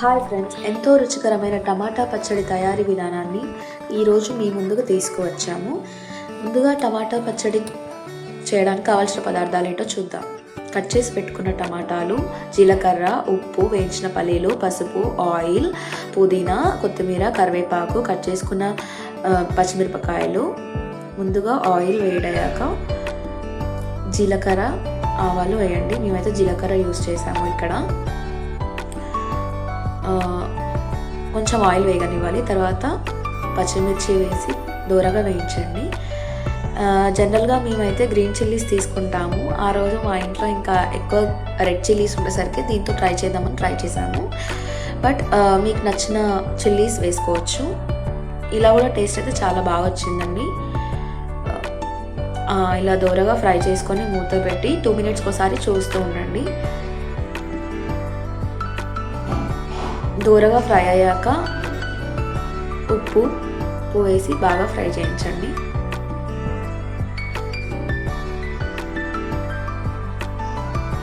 Hi friends ఎంతో రుచికరమైన టమాటా పచ్చడి తయారీ విధానాన్ని ఈరోజు మీ ముందుకు తీసుకువచ్చాము. ముందుగా టమాటా పచ్చడి చేయడానికి కావాల్సిన పదార్థాలు ఏంటో చూద్దాం. కట్ చేసి పెట్టుకున్న టమాటాలు జీలకర్ర ఉప్పు వేయించిన పల్లీలు పసుపు ఆయిల్ పుదీనా కొత్తిమీర కరివేపాకు కట్ చేసుకున్న పచ్చిమిరపకాయలు ముందుగా ఆయిల్ వేడయ్యాక జీలకర్ర ఆవాలు వేయండి. మేమైతే జీలకర్ర యూస్ చేసాము ఇక్కడ. కొంచెం ఆయిల్ వేగనివ్వాలి. తర్వాత పచ్చిమిర్చి వేసి దూరగా వేయించండి. జనరల్గా మేమైతే గ్రీన్ చిల్లీస్ తీసుకుంటాము. ఆ రోజు మా ఇంట్లో ఇంకా ఎక్కువ రెడ్ చిల్లీస్ ఉండేసరికి దీంతో ట్రై చేద్దామని ట్రై చేశాము. బట్ మీకు నచ్చిన చిల్లీస్ వేసుకోవచ్చు. ఇలా కూడా టేస్ట్ అయితే చాలా బాగా వచ్చిందండి. ఇలా దూరగా ఫ్రై చేసుకొని మూత పెట్టి టూ మినిట్స్కి ఒకసారి చూస్తూ ఉండండి. దూరగా ఫ్రై అయ్యాక ఉప్పు ఉప్పు వేసి బాగా ఫ్రై చేయించండి.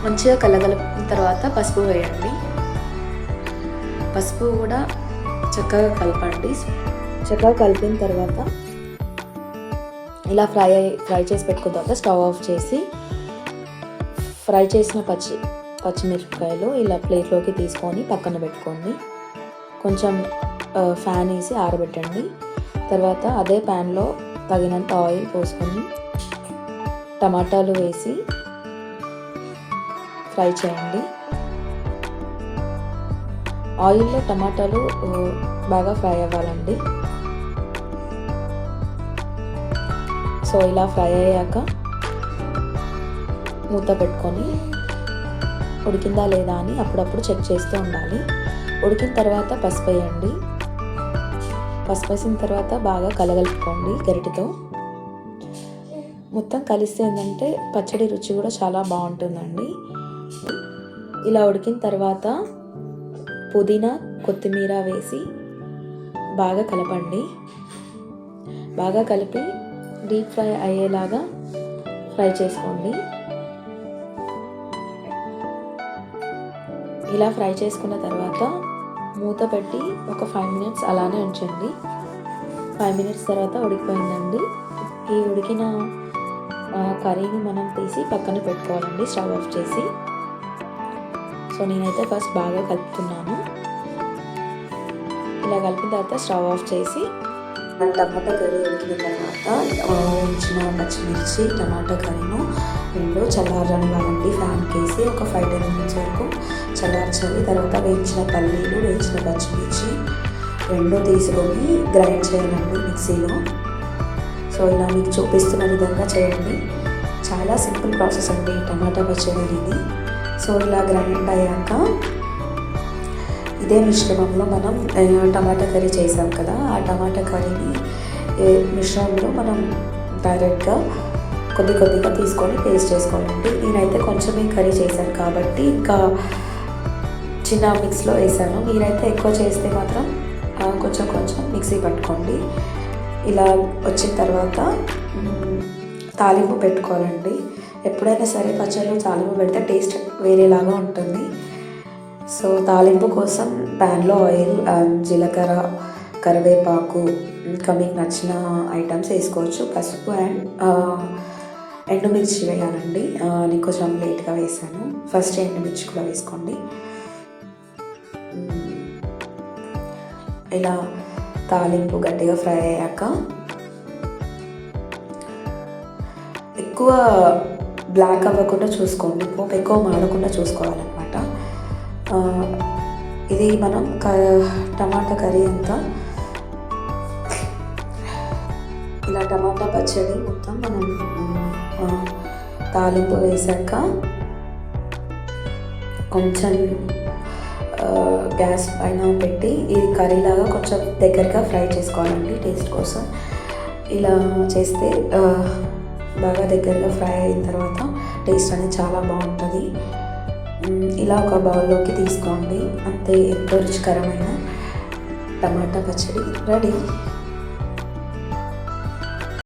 మంచిగా కలగలిపిన తర్వాత పసుపు వేయండి. పసుపు కూడా చక్కగా కలపండి. చక్కగా కలిపిన తర్వాత ఇలా ఫ్రై ఫ్రై చేసి పెట్టుకున్న తర్వాత స్టవ్ ఆఫ్ చేసి ఫ్రై చేసిన పచ్చి పచ్చిమిరపకాయలు ఇలా ప్లేట్లోకి తీసుకొని పక్కన పెట్టుకోండి. కొంచెం ఫ్యాన్ వేసి ఆరబెట్టండి. తర్వాత అదే ప్యాన్లో తగినంత ఆయిల్ పోసుకొని టమాటాలు వేసి ఫ్రై చేయండి. ఆయిల్లో టమాటాలు బాగా ఫ్రై అవ్వాలండి. సో ఇలా ఫ్రై అయ్యాక మూత పెట్టుకొని ఉడికిందా లేదా అని అప్పుడప్పుడు చెక్ చేస్తూ ఉండాలి. ఉడికిన తర్వాత పసుపు వేయండి. పసుపు వేసిన తర్వాత బాగా కలగలుపుకోండి గరిటతో. మొత్తం కలిస్తే ఏంటంటే పచ్చడి రుచి కూడా చాలా బాగుంటుందండి. ఇలా ఉడికిన తర్వాత పుదీనా కొత్తిమీర వేసి బాగా కలపండి. బాగా కలిపి డీప్ ఫ్రై అయ్యేలాగా ఫ్రై చేసుకోండి. ఇలా ఫ్రై చేసుకున్న తర్వాత మూత పెట్టి ఒక ఫైవ్ మినిట్స్ అలానే ఉంచండి. ఫైవ్ మినిట్స్ తర్వాత ఉడికిపోయిందండి. ఈ ఉడికిన కర్రీని మనం తీసి పక్కన పెట్టుకోవాలండి స్టవ్ ఆఫ్ చేసి. సో నేనైతే ఫస్ట్ బాగా కలుపుతున్నాను. ఇలా కలిపిన తర్వాత స్టవ్ ఆఫ్ చేసి టమాటా కర్రీ ఉడికిన తర్వాత ఉంచిన పచ్చిమిర్చి టమాటా కర్రీను రెండు చల్లారనివ్వాలండి. ఫ్యాన్కి వేసి ఒక ఫైవ్ టెన్ మినిట్స్ వరకు చల్లార్చాలి. తర్వాత వేయించిన పల్లీలు వేయించిన పచ్చిమిర్చి రెండు తీసుకొని గ్రైండ్ చేయాలండి మిక్సీలో. సో ఇలా మీకు చూపిస్తున్న విధంగా చేయండి. చాలా సింపుల్ ప్రాసెస్ అండి టమాటా పచ్చడి అనేది. సో ఇలా గ్రైండ్ అయ్యాక ఇదే మిశ్రమంలో మనం టమాటా కర్రీ చేసాం కదా ఆ టమాటా కర్రీని మిశ్రమంలో మనం డైరెక్ట్గా కొద్ది కొద్దిగా తీసుకొని పేస్ట్ చేసుకోవాలండి. నేనైతే కొంచెమే కర్రీ చేశాను కాబట్టి ఇంకా చిన్న మిక్స్లో వేసాను. మీరైతే ఎక్కువ చేస్తే మాత్రం కొంచెం కొంచెం మిక్సీ పట్టుకోండి. ఇలా వచ్చిన తర్వాత తాలింపు పెట్టుకోవాలండి. ఎప్పుడైనా సరే పచ్చళ్ళు తాలింపు పెడితే టేస్ట్ వేరేలాగా ఉంటుంది. సో తాలింపు కోసం ప్యాన్లో ఆయిల్ అండ్ జీలకర్ర కరివేపాకు ఇంకా మీకు నచ్చిన ఐటమ్స్ వేసుకోవచ్చు. పసుపు అండ్ ఎండుమిర్చి వేయాలండి. నేను కొంచెం లేట్గా వేసాను. ఫస్ట్ ఎండుమిర్చి కూడా వేసుకోండి. ఇలా తాలింపు గట్టిగా ఫ్రై అయ్యాక ఎక్కువ బ్లాక్ అవ్వకుండా చూసుకోండి. పోపు ఎక్కువ మాడకుండా చూసుకోవాలండి. ఇది మనం క టమాటా కర్రీ అంతా ఇలా టమాటా పచ్చడి మొత్తం మనం తాలింపు వేసాక కొంచెం గ్యాస్ పైన పెట్టి ఇది కర్రీలాగా కొంచెం దగ్గరగా ఫ్రై చేసుకోవాలండి టేస్ట్ కోసం. ఇలా చేస్తే బాగా దగ్గరగా ఫ్రై అయిన తర్వాత టేస్ట్ అనేది చాలా బాగుంటుంది. ఇలా ఒక బౌల్లోకి తీసుకోండి. అంతే ఎంతో రుచికరమైన టమాటా పచ్చడి రెడీ.